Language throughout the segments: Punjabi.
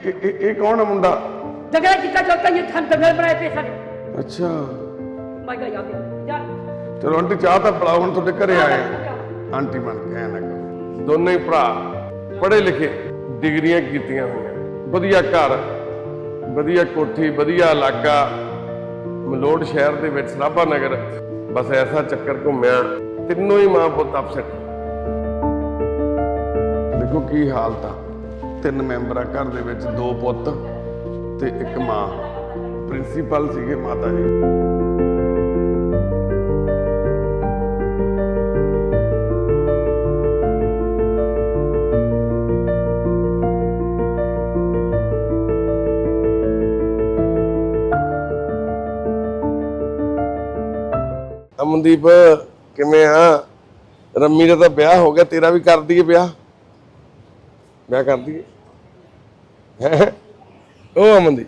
ਇਹ ਇਹ- ਇਹ ਕੌਣ ਹੈ ਮੁੰਡਾ दंगल कितना चलता है ये हम दंगल बनाए पे सर ਅੱਛਾ मैं गया यहाँ पे जा ਚਲੋ ਆਂਟੀ ਚਾਹ ਤਾਂ ਪਿਲਾਓ ਹੁਣ ਤੁਹਾਡੇ ਘਰੇ ਆਏ ਆ ਆਂਟੀ ਬਣ ਕੇ ਐ ਨਾ ਕਰੋ ਦੋਨੇ ਹੀ ਭਰਾ ਪੜ੍ਹੇ ਲਿਖੇ ਡਿਗਰੀਆਂ ਕੀਤੀਆਂ ਹੋਈਆਂ ਵਧੀਆ ਘਰ ਵਧੀਆ ਕੋਠੀ ਵਧੀਆ ਇਲਾਕਾ ਮਲੋੜ ਸ਼ਹਿਰ ਦੇ ਵਿੱਚ ਸਰਾਭਾ ਨਗਰ ਬਸ ਐਸਾ ਚੱਕਰ ਘੁੰਮਿਆ ਤਿੰਨੋਂ ਹੀ ਮਾਂ ਪੁੱਤ ਅਪਸੈਟ ਦੇਖੋ ਕੀ ਹਾਲਤ ਆ ਤਿੰਨ ਮੈਂਬਰ ਆ ਘਰ ਦੇ ਵਿੱਚ ਦੋ ਪੁੱਤ ਤੇ ਇੱਕ ਮਾਂ। ਪ੍ਰਿੰਸੀਪਲ ਸੀਗੇ ਮਾਤਾ ਜੀ। ਅਮਨਦੀਪ, ਕਿਵੇਂ ਆ? ਰੰਮੀ ਦਾ ਤਾਂ ਵਿਆਹ ਹੋ ਗਿਆ, ਤੇਰਾ ਵੀ ਕਰ ਦਈਏ ਵਿਆਹ। ਮੈਂ ਕਰਦੀ ਹੈ। ਹੈਂ? ਉਹ ਅਮਨਦੀਪ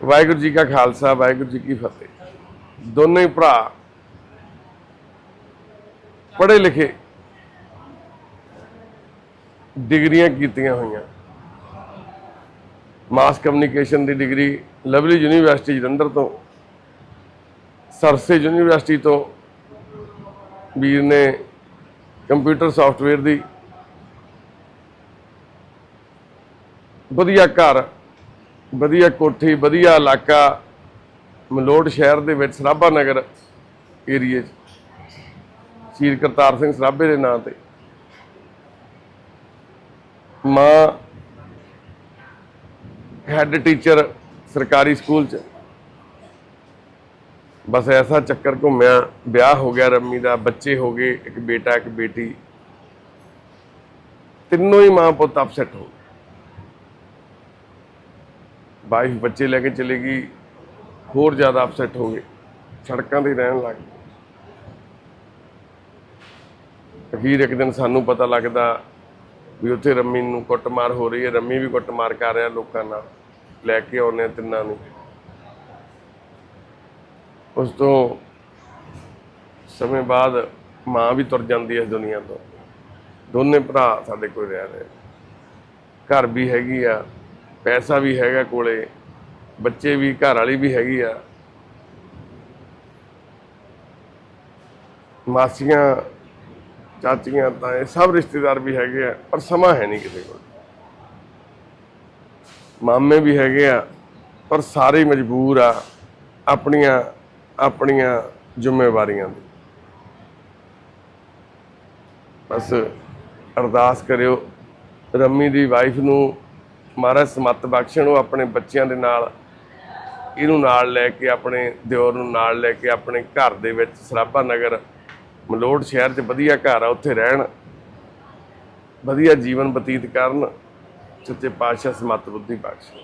ਵਾਹਿਗੁਰੂ ਜੀ ਕਾ ਖਾਲਸਾ, ਵਾਹਿਗੁਰੂ ਜੀ ਕੀ ਫਤਿਹ। ਦੋਨੇ ਹੀ ਭਰਾ ਪੜ੍ਹੇ ਲਿਖੇ ਡਿਗਰੀਆਂ ਕੀਤੀਆਂ ਹੋਈਆਂ। ਮਾਸ ਕਮਿਊਨੀਕੇਸ਼ਨ ਦੀ ਡਿਗਰੀ ਲਵਲੀ ਯੂਨੀਵਰਸਿਟੀ ਜਲੰਧਰ ਤੋਂ, ਸਰਸੇ ਯੂਨੀਵਰਸਿਟੀ ਤੋਂ ਵੀਰ ਨੇ ਕੰਪਿਊਟਰ ਸੌਫਟਵੇਅਰ ਦੀ। ਵਧੀਆ ਘਰ, ਵਧੀਆ ਕੋਠੀ, ਵਧੀਆ ਇਲਾਕਾ, ਮਲੋਟ ਸ਼ਹਿਰ ਦੇ ਵਿੱਚ ਸਰਾਭਾ ਨਗਰ ਏਰੀਏ 'ਚ। ਸ਼ਹੀਦ ਕਰਤਾਰ ਸਿੰਘ ਸਰਾਭੇ ਦੇ ਨਾਂ ਤੇ। ਮਾਂ ਹੈੱਡ ਟੀਚਰ ਸਰਕਾਰੀ ਸਕੂਲ 'ਚ। ਬਸ ਐਸਾ ਚੱਕਰ ਘੁੰਮਿਆ, ਵਿਆਹ ਹੋ ਗਿਆ ਰੰਮੀ ਦਾ, ਬੱਚੇ ਹੋ ਗਏ, ਇੱਕ ਬੇਟਾ, ਇੱਕ ਬੇਟੀ। ਤਿੰਨੋਂ ਹੀ ਮਾਂ ਪੁੱਤ ਅਪਸੈਟ ਹੋ ਗਏ। ਵਾਈਫ ਬੱਚੇ ਲੈ ਕੇ ਚਲੀ ਗਈ, ਹੋਰ ਜ਼ਿਆਦਾ ਅਪਸੈਟ ਹੋ ਗਏ, ਸੜਕਾਂ ਤੇ ਰਹਿਣ ਲੱਗ ਗਏ। ਅਖੀਰ ਇੱਕ ਦਿਨ ਸਾਨੂੰ ਪਤਾ ਲੱਗਦਾ ਵੀ ਉੱਥੇ ਰੰਮੀ ਨੂੰ ਕੁੱਟਮਾਰ ਹੋ ਰਹੀ ਹੈ। ਰੰਮੀ ਵੀ ਕੁੱਟਮਾਰ ਕਰ ਰਿਹਾ ਲੋਕਾਂ ਨਾਲ। ਲੈ ਕੇ ਆਉਂਦੇ ਆ ਤਿੰਨਾਂ ਨੂੰ। ਉਸ ਤੋਂ ਸਮੇਂ ਬਾਅਦ ਮਾਂ ਵੀ ਤੁਰ ਜਾਂਦੀ ਹੈ ਇਸ ਦੁਨੀਆ ਤੋਂ। ਦੋਨੇ ਭਰਾ ਸਾਡੇ ਕੋਲ ਰਹਿ ਰਹੇ ਘਰ ਵੀ ਹੈਗੀ ਆ, ਪੈਸਾ ਵੀ ਹੈਗਾ ਕੋਲੇ, ਬੱਚੇ ਵੀ, ਘਰ ਵਾਲੀ ਵੀ ਹੈਗੀ ਆ। ਮਾਸੀਆਂ, ਚਾਚੀਆਂ ਤਾਂ ਇਹ ਸਭ ਰਿਸ਼ਤੇਦਾਰ ਵੀ ਹੈਗੇ ਆ, ਪਰ ਸਮਾਂ ਹੈ ਨਹੀਂ ਕਿਸੇ ਕੋਲ। ਮਾਮੇ ਵੀ ਹੈਗੇ ਆ, ਪਰ ਸਾਰੇ ਮਜਬੂਰ ਆ, ਆਪਣੀਆਂ ਆਪਣੀਆਂ ਜ਼ਿੰਮੇਵਾਰੀਆਂ ਦੀ। ਬਸ ਅਰਦਾਸ ਕਰਿਓ, ਰੰਮੀ ਦੀ ਵਾਈਫ ਨੂੰ, ਮਹਾਰਾਜ ਸਮੱਤ ਬਖਸ਼ਣ ਉਹ ਆਪਣੇ ਬੱਚਿਆਂ ਦੇ ਨਾਲ, ਇਹਨੂੰ ਨਾਲ ਲੈ ਕੇ, ਆਪਣੇ ਦਿਓਰ ਨੂੰ ਨਾਲ ਲੈ ਕੇ, ਆਪਣੇ ਘਰ ਦੇ ਵਿੱਚ ਸਰਾਭਾ ਨਗਰ ਮਲੋੜ ਸ਼ਹਿਰ 'ਚ ਵਧੀਆ ਘਰ ਆ, ਉੱਥੇ ਰਹਿਣ, ਵਧੀਆ ਜੀਵਨ ਬਤੀਤ ਕਰਨ, ਸੱਚੇ ਪਾਤਸ਼ਾਹ ਸਮੱਤ ਬੁੱਧੀ ਬਖਸ਼ਣ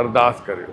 ਅਰਦਾਸ ਕਰਿਓ।